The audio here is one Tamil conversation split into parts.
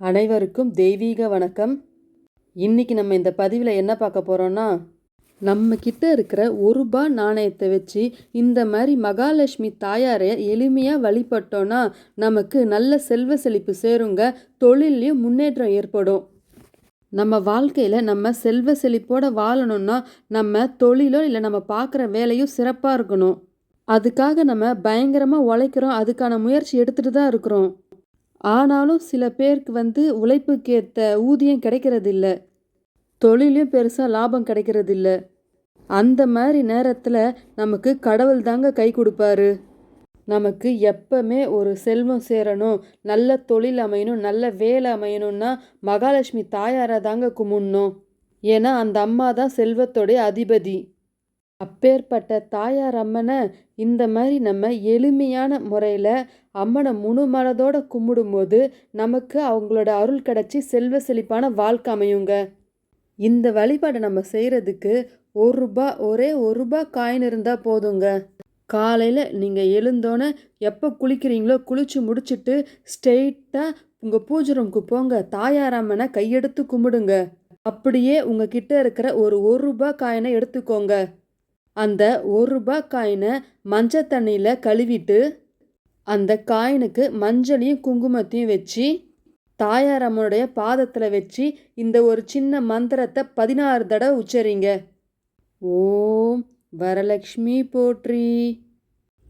அனைவருக்கும் தெய்வீக வணக்கம். இன்றைக்கி நம்ம இந்த பதிவில் என்ன பார்க்க போகிறோம்னா நம்ம கிட்ட இருக்கிற ஒரு ரூபா நாணயத்தை வச்சு இந்த மாதிரி மகாலட்சுமி தாயாரை எளிமையாக வழிபட்டோன்னா நமக்கு நல்ல செல்வ செழிப்பு சேருங்க. தொழிலையும் முன்னேற்றம் ஏற்படும். நம்ம வாழ்க்கையில் நம்ம செல்வ செழிப்போடு வாழணும்னா நம்ம தொழிலோ இல்லை நம்ம பார்க்குற வேலையும் சிறப்பாக இருக்கணும். அதுக்காக நம்ம பயங்கரமாக உழைக்கிறோம். அதுக்கான முயற்சி எடுத்துகிட்டு தான் இருக்கிறோம். ஆனாலும் சில பேருக்கு வந்து உழைப்புக்கேற்ற ஊதியம் கிடைக்கிறதில்ல. தொழிலையும் பெருசாக லாபம் கிடைக்கிறதில்ல. அந்த மாதிரி நேரத்தில் நமக்கு கடவுள் தாங்க கை கொடுப்பாரு. நமக்கு எப்பவுமே ஒரு செல்வம் சேரணும் நல்ல தொழில் அமையணும் நல்ல வேலை அமையணும்னா மகாலட்சுமி தாயாரை தாங்க கும்பிடணும். ஏன்னா அந்த அம்மா தான் செல்வத்தோடைய அதிபதி. அப்பேற்பட்ட தாயார் அம்மனை இந்த மாதிரி நம்ம எளிமையான முறையில் அம்மனை முழு மனதோடு கும்பிடும்போது நமக்கு அவங்களோட அருள் கிடச்சி செல்வ செழிப்பான வாழ்க்கை அமையுங்க. இந்த வழிபாடை நம்ம செய்கிறதுக்கு ஒரு ரூபா ஒரே ஒரு ரூபா காயின் இருந்தால் போதுங்க. காலையில் நீங்கள் எழுந்தோன்னே எப்போ குளிக்கிறீங்களோ குளித்து முடிச்சுட்டு ஸ்ட்ரெயிட்டாக உங்கள் பூஜை ரூமுக்கு போங்க. தாயாராமனை கையெடுத்து கும்பிடுங்க. அப்படியே உங்ககிட்ட இருக்கிற ஒரு ஒரு ரூபா காயினை எடுத்துக்கோங்க. அந்த ஒரு ரூபா காயினை மஞ்சள் தண்ணியில் கழுவிட்டு அந்த காயினுக்கு மஞ்சளையும் குங்குமத்தையும் வச்சு தாயார் அம்மனுடைய பாதத்தில் வச்சு இந்த ஒரு சின்ன மந்திரத்தை பதினாறு தடவை உச்சரிங்க. ஓம் வரலக்ஷ்மி போற்றி.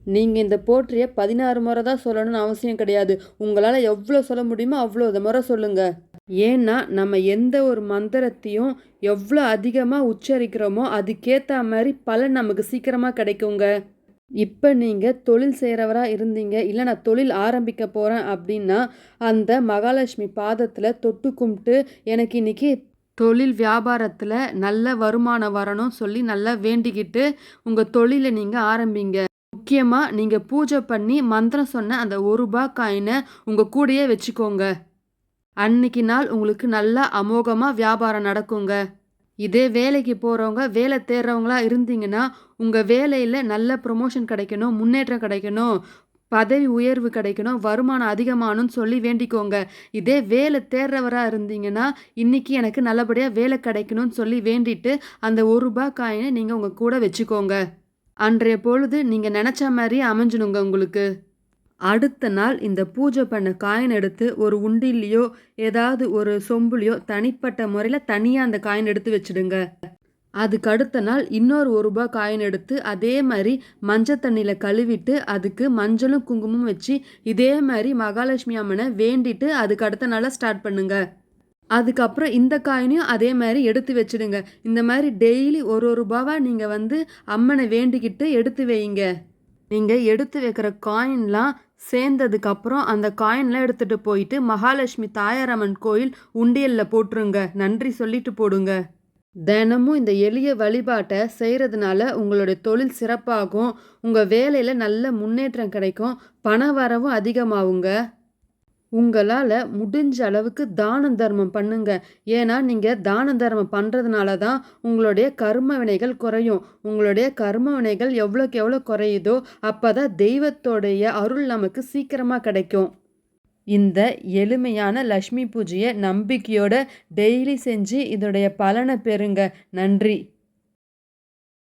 நீங்கள் இந்த போற்றியை பதினாறு முறை தான் சொல்லணும்னு அவசியம் கிடையாது. உங்களால் எவ்வளோ சொல்ல முடியுமோ அவ்வளோ முறை சொல்லுங்கள் ஏன்னா நம்ம எந்த ஒரு மந்திரத்தையும் எவ்வளோ அதிகமாக உச்சரிக்கிறோமோ அதுக்கேற்ற மாதிரி பலன் நமக்கு சீக்கிரமாக கிடைக்குங்க. இப்போ நீங்கள் தொழில் செய்கிறவராக இருந்தீங்க இல்லை நான் தொழில் ஆரம்பிக்க போகிறேன் அப்படின்னா அந்த மகாலட்சுமி பாதத்தில் தொட்டு கும்பிட்டு எனக்கு இன்றைக்கி தொழில் வியாபாரத்தில் நல்ல வருமானம் வரணும் சொல்லி நல்லா வேண்டிக்கிட்டு உங்கள் தொழிலை நீங்கள் ஆரம்பிங்க. முக்கியமாக நீங்கள் பூஜை பண்ணி மந்திரம் சொன்ன அந்த ஒரு ரூபா காயினை உங்கள் கூடையே வச்சுக்கோங்க. அன்னைக்கு நாள் உங்களுக்கு நல்லா அமோகமாக வியாபாரம் நடக்குங்க. இதே வேலைக்கு போகிறவங்க வேலை தேடுறவங்களா இருந்தீங்கன்னா உங்கள் வேலையில் நல்ல ப்ரொமோஷன் கிடைக்கணும் முன்னேற்றம் கிடைக்கணும் பதவி உயர்வு கிடைக்கணும் வருமானம் அதிகமானும்னு சொல்லி வேண்டிக்கோங்க. இதே வேலை தேடுறவராக இருந்தீங்கன்னா இன்றைக்கி எனக்கு நல்லபடியாக வேலை கிடைக்கணும்னு சொல்லி வேண்டிட்டு அந்த ஒரு ரூபாய் காயினை நீங்கள் உங்கள் கூட வச்சுக்கோங்க. அன்றைய பொழுது நீங்கள் நினச்ச மாதிரி அமைஞ்சணுங்க உங்களுக்கு. அடுத்த நாள் இந்த பூஜை பண்ண காயின் எடுத்து ஒரு உண்டிலையோ ஏதாவது ஒரு சொம்புலையோ தனிப்பட்ட முறையில் தனியாக அந்த காயின் எடுத்து வச்சுடுங்க. அதுக்கு அடுத்த நாள் இன்னொரு ஒரு ரூபாய் காயின் எடுத்து அதே மாதிரி மஞ்சள் தண்ணியில் கழுவிட்டு அதுக்கு மஞ்சளும் குங்குமம் வச்சு இதே மாதிரி மகாலட்சுமி அம்மனை வேண்டிட்டு அதுக்கு அடுத்த நாளாக ஸ்டார்ட் பண்ணுங்க. அதுக்கப்புறம் இந்த காயினையும் அதே மாதிரி எடுத்து வச்சுடுங்க. இந்த மாதிரி டெய்லி ஒரு ஒரு ரூபாவாக நீங்கள் வந்து அம்மனை வேண்டிக்கிட்டு எடுத்து வைங்க நீங்கள் எடுத்து வைக்கிற காயின்லாம் சேர்ந்ததுக்கப்புறம் அந்த காயின்லாம் எடுத்துகிட்டு போயிட்டு மகாலட்சுமி தாயாரம்மன் கோயில் உண்டியலில் போட்டுருங்க. நன்றி சொல்லிட்டு போடுங்க. தினமும் இந்த எளிய வழிபாட்டை செய்கிறதுனால உங்களுடைய தொழில் சிறப்பாகும். உங்கள் வேலையில் நல்ல முன்னேற்றம் கிடைக்கும். பண வரவும் அதிகமாகுங்க. உங்களால் முடிஞ்ச அளவுக்கு தான தர்மம் பண்ணுங்க. ஏன்னா நீங்கள் தான தர்மம் பண்ணுறதுனால தான் உங்களுடைய கர்ம வினைகள் குறையும். உங்களுடைய கர்ம வினைகள் எவ்வளோக்கு எவ்வளோ குறையுதோ அப்போ தான் தெய்வத்தோடைய அருள் நமக்கு சீக்கிரமாக கிடைக்கும். இந்த எளிமையான லக்ஷ்மி பூஜையை நம்பிக்கையோட டெய்லி செஞ்சு இதோடைய பலனை பெறுங்க. நன்றி.